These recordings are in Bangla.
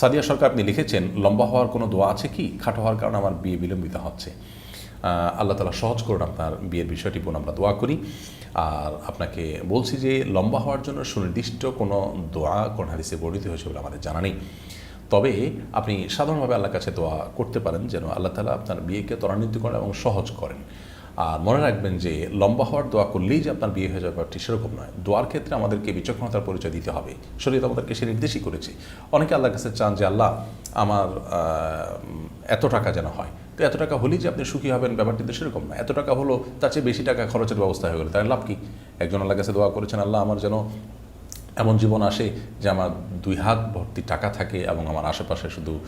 সাদিয়া সরকার আপনি লিখেছেন, লম্বা হওয়ার কোনো দোয়া আছে কি? খাটো হওয়ার কারণে আমার বিয়ে বিলম্বিত হচ্ছে। আল্লাহ তালা সহজ করুন আপনার বিয়ের বিষয়টি পুনঃ আমরা দোয়া করি। আর আপনাকে বলছি যে, লম্বা হওয়ার জন্য সুনির্দিষ্ট কোনো দোয়া কোন হাদিসে বর্ণিত হয়েছে বলে আমাদের জানা নেই। তবে আপনি সাধারণভাবে আল্লাহর কাছে দোয়া করতে পারেন যেন আল্লাহ তালা আপনার বিয়েকে ত্বরান্বিত করেন এবং সহজ করেন। আর মনে রাখবেন যে লম্বা হওয়ার দোয়া করলেই যে আপনার বিয়ে হয়ে যাবে ব্যাপারটি সেরকম নয়। দোয়ার ক্ষেত্রে আমাদেরকে বিচক্ষণতার পরিচয় দিতে হবে। শরীর আমাদেরকে সে নির্দেশই করেছে। অনেকে আল্লাহর কাছে চান যে, আল্লাহ, আমার এত টাকা যেন হয়। তো এত টাকা হলেই যে আপনি সুখী হবেন ব্যাপারটি তো সেরকম না। এত টাকা হলো, তার চেয়ে বেশি টাকা খরচের ব্যবস্থা হয়ে গেলো। তার লাভ কি? একজন আল্লাহর কাছে দোয়া করেছেন, আল্লাহ, আমার যেন এমন জীবন আসে যে আমার দুই হাত ভর্তি টাকা থাকে এবং আমার আশেপাশে শুধু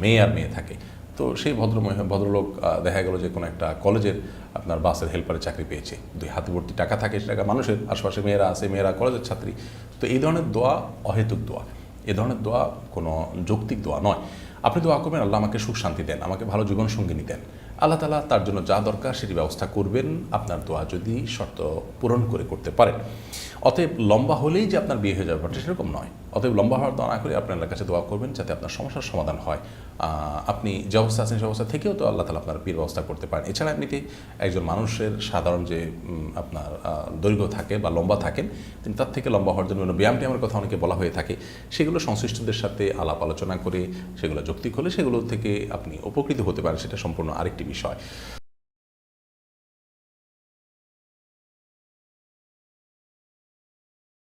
মেয়ে আর মেয়ে থাকে। তো সেই ভদ্র ভদ্রলোক দেখা গেল যে কোনো একটা কলেজের আপনার বাসের হেল্পারের চাকরি পেয়েছে। দুই হাত ভর্তি টাকা থাকে সে টাকা মানুষের আশেপাশে মেয়েরা আছে, মেয়েরা কলেজের ছাত্রী। তো এই ধরনের দোয়া অহেতুক দোয়া। এ ধরনের দোয়া কোনো যৌক্তিক দোয়া নয়। আপনি দোয়া করবেন, আল্লাহ আমাকে সুখ শান্তি দেন, আমাকে ভালো জীবন সঙ্গিনী দেন। আল্লাহ তালা তার জন্য যা দরকার সেটি ব্যবস্থা করবেন। আপনার দোয়া যদি শর্ত পূরণ করে করতে পারেন। অতএব লম্বা হলেই যে আপনার বিয়ে হয়ে যাবে ব্যাপারটা সেরকম নয়। অতএব লম্বা হওয়ার দোয়া না করে আপনার আল্লাহর কাছে দোয়া করবেন যাতে আপনার সমস্যার সমাধান হয়। আপনি যে অবস্থা আছেন সে অবস্থা থেকেও তো আল্লাহ তালা আপনার বিয়ের ব্যবস্থা করতে পারেন। এছাড়া এমনিতে একজন মানুষের সাধারণ যে আপনার দৈর্ঘ্য থাকে বা লম্বা থাকেন, তিনি তার থেকে লম্বা হওয়ার জন্য ব্যায়াম ট্যায়ামের কথা অনেকে বলা হয়ে থাকে। সেগুলো সংশ্লিষ্টদের সাথে আলাপ আলোচনা করে, সেগুলো যৌক্তিক হলে সেগুলো থেকে আপনি উপকৃত হতে পারেন, সেটা সম্পূর্ণ আরেকটি বিষয়।